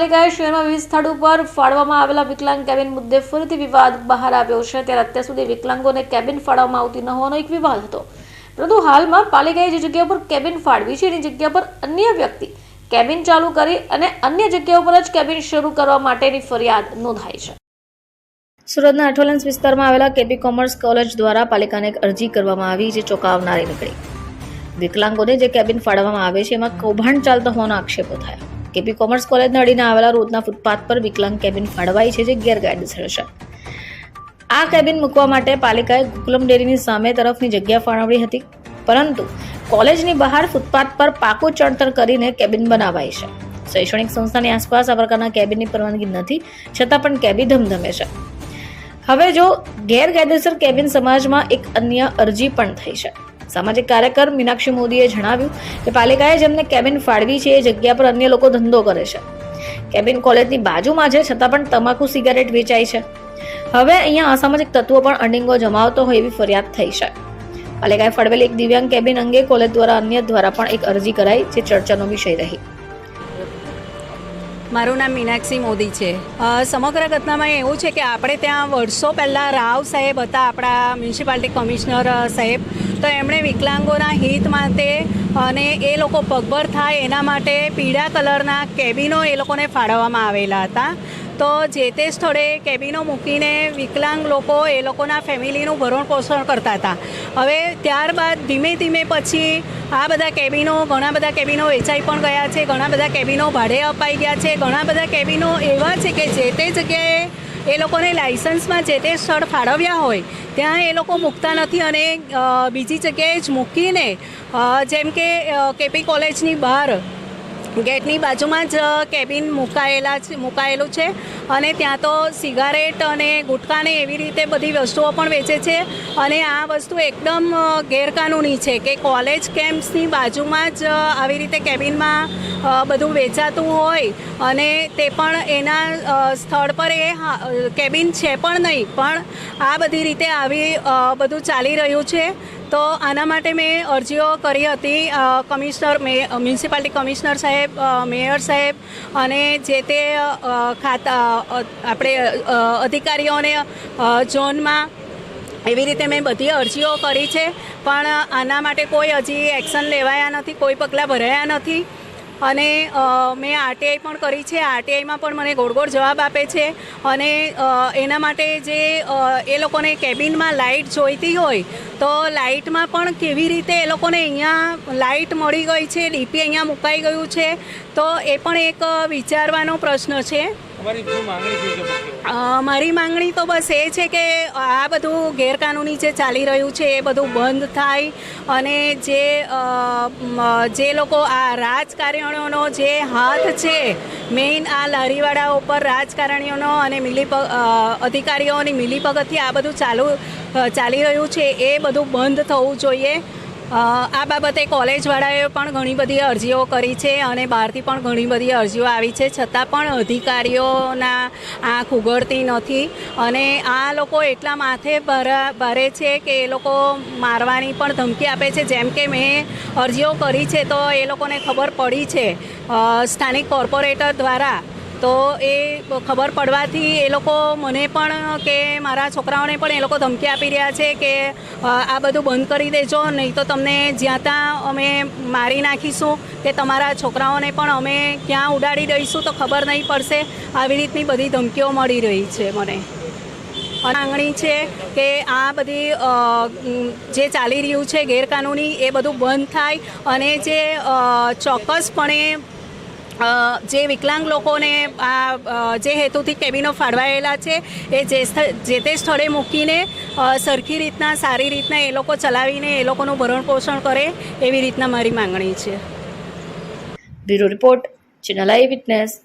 પાલિકાએ શહેરમાં વિવિધ સ્થળ ઉપર ફાળવામાં આવેલા વિકલાંગ કેબિન મુદ્દે ફરીથી વિવાદ બહાર આવ્યો છે. ત્યારે અત્યાર સુધી વિકલાંગોને કેબિન ફાળવવામાં આવતી ન હોવાનો એક વિવાદ હતો. પરંતુ હાલમાં પાલિકાએ જે જગ્યા પર કેબિન ફાળવી છે, એની જગ્યા પર અન્ય વ્યક્તિ કેબિન ચાલુ કરી અને અન્ય જગ્યા ઉપર જ કેબિન શરૂ કરવા માટેની ફરિયાદ નોંધાઈ છે. સુરતના અઠોલન્સ વિસ્તારમાં આવેલા કેબી કોમર્સ કોલેજ દ્વારા પાલિકાને એક અરજી કરવામાં આવી જે ચોંકાવનારી નીકળી. વિકલાંગોને જે કેબિન ફાળવવામાં આવે છે, એમાં કૌભાંડ ચાલતો હોવાના આક્ષેપો થયા. કેપી કોમર્સ કોલેજ નડીને આવેલા રોડના ફૂટપાથ પર વિકલાંગ કેબિન ફાળવાઈ છે જે ગેરકાયદેસર છે. આ કેબિન મૂકવા માટે પાલિકાએ ગોકુલમ ડેરીની સામે તરફની જગ્યા ફાળવણી હતી, પરંતુ કોલેજની બહાર ફૂટપાથ પર પાકું ચણતર કરીને કેબિન બનાવાઈ છે. શૈક્ષણિક સંસ્થાની આસપાસ આ પ્રકારના કેબિનની પરવાનગી નથી, છતાં પણ કેબી ધમધમે છે. હવે જો ગેરકાયદેસર કેબિન સમાજમાં એક અન્ય અરજી પણ થઈ છે. સામાજિક કાર્યકર મીનાક્ષી મોદીએ જણાવ્યું કે પાલિકાએ જેમને કેબિન ફાળવી છે, એ જગ્યા પર અન્ય લોકો ધંધો કરે છે. કેબિન કોલેજની બાજુમાં છે, છતાં પણ તમાકુ સિગારેટ વેચાય છે. હવે અહીંયા અસામાજિક તત્વો પણ અર્નિંગો જમાવતો હોય એવી ફરિયાદ થઈ છે. પાલિકાએ ફાળવેલી એક દિવ્યાંગ કેબિન અંગે કોલેજ દ્વારા અન્ય દ્વારા પણ એક અરજી કરાઈ, જે ચર્ચાનો વિષય રહી. મારું નામ મીનાક્ષી મોદી છે. સમગ્ર ઘટનામાં એવું છે કે આપણે ત્યાં વર્ષો પહેલાં રાવ સાહેબ હતા, આપણા મ્યુનિસિપાલિટી કમિશનર સાહેબ. તો એમણે વિકલાંગોના હિત માટે અને એ લોકો પગભર થાય એના માટે પીળા કલરના કેબિનો એ લોકોને ફાળવવામાં આવેલા હતા. તો જે તે સ્થળે કેબિનો મૂકીને વિકલાંગ લોકો એ લોકોના ફેમિલીનું ભરણ પોષણ કરતા હતા. હવે ત્યારબાદ ધીમે ધીમે પછી આ બધા કેબિનો, ઘણા બધા કેબિનો વેચાઈ પણ ગયા છે, ઘણા બધા કેબિનો ભાડે અપાઈ ગયા છે, ઘણા બધા કેબિનો એવા છે કે જે તે જગ્યાએ એ લોકોને લાઇસન્સમાં જે તે સ્થળ ફાળવ્યા હોય, ત્યાં એ લોકો મૂકતા નથી અને બીજી જગ્યાએ જ મૂકીને જેમ કે કેપી કોલેજની બહાર ગેટની બાજુમાં જ કેબિન મુકાયેલા છે, મુકાયેલું છે. અને ત્યાં તો સિગારેટ અને ગુટકાને એવી રીતે બધી વસ્તુઓ પણ વેચે છે. અને આ વસ્તુ એકદમ ગેરકાનૂની છે કે કોલેજ કેમ્પ્સની બાજુમાં જ આવી રીતે કેબિનમાં બધું વેચાતું હોય. અને તે પણ એના સ્થળ પર એ કેબિન છે પણ નહીં. પણ આ બધી રીતે આવી બધું ચાલી રહ્યું છે. તો આના માટે મેં અરજીઓ કરી હતી કમિશનર મ્યુનિસિપાલિટી કમિશનર સાહેબ મેયર સાહેબ અને જે તે ખાતા આપણે અધિકારીઓને ઝોનમાં એવી રીતે મેં બધી અરજીઓ કરી છે. પણ આના માટે કોઈ હજી એક્શન લેવાયા નથી, કોઈ પગલાં ભરાયા નથી. અને મેં આરટીઆઈ પણ કરી છે. આરટીઆઈમાં પણ મને ગોળ ગોળ જવાબ આપે છે. અને એના માટે જે એ લોકોને કેબિનમાં લાઇટ જોઈતી હોય, તો લાઇટમાં પણ કેવી રીતે એ લોકોને અહીંયા લાઇટ મળી ગઈ છે, ડીપી અહીંયા મુકાઈ ગયું છે, તો એ પણ એક વિચારવાનો પ્રશ્ન છે. મારી માંગણી તો બસ એ છે કે આ બધું ગેરકાનૂની જે ચાલી રહ્યું છે એ બધું બંધ થાય અને જે જે લોકો આ રાજકારણીઓનો જે હાથ છે મેઇન આ લારીવાળા ઉપર રાજકારણીઓનો અને મિલીપગ અધિકારીઓની મિલીભગતથી આ બધું ચાલુ ચાલી રહ્યું છે એ બધું બંધ થવું જોઈએ. આ બાબતે કોલેજવાળાએ પણ ઘણી બધી અરજીઓ કરી છે અને બહારથી પણ ઘણી બધી અરજીઓ આવી છે. છતાં પણ અધિકારીઓના આંખ ઉગડતી નથી અને આ લોકો એટલા માથે ભરા છે કે એ લોકો મારવાની પણ ધમકી આપે છે. જેમ કે મેં અરજીઓ કરી છે તો એ લોકોને ખબર પડી છે. સ્થાનિક કોર્પોરેટર દ્વારા તો એ ખબર પડવાથી એ લોકો મને પણ કે મારા છોકરાઓને પણ એ લોકો ધમકી આપી રહ્યા છે કે આ બધું બંધ કરી દેજો, નહીં તો તમને જ્યાં ત્યાં અમે મારી નાખીશું કે તમારા છોકરાઓને પણ અમે ક્યાં ઉડાડી દઈશું તો ખબર નહીં પડશે. આવી રીતની બધી ધમકીઓ મળી રહી છે મને. માંગણી છે કે આ બધી જે ચાલી રહ્યું છે ગેરકાનૂની એ બધું બંધ થાય અને જે ચોક્કસપણે જે વિકલાંગ લોકોને આ જે હેતુથી કેબિનો ફાળવાયેલા છે, એ જે જે તે સ્થળે મૂકીને સરખી રીતના, સારી રીતના એ લોકો ચલાવીને, એ લોકોનું ભરણ પોષણ કરે, એવી રીતના મારી માંગણી છે. Bureau report, channel eye witness.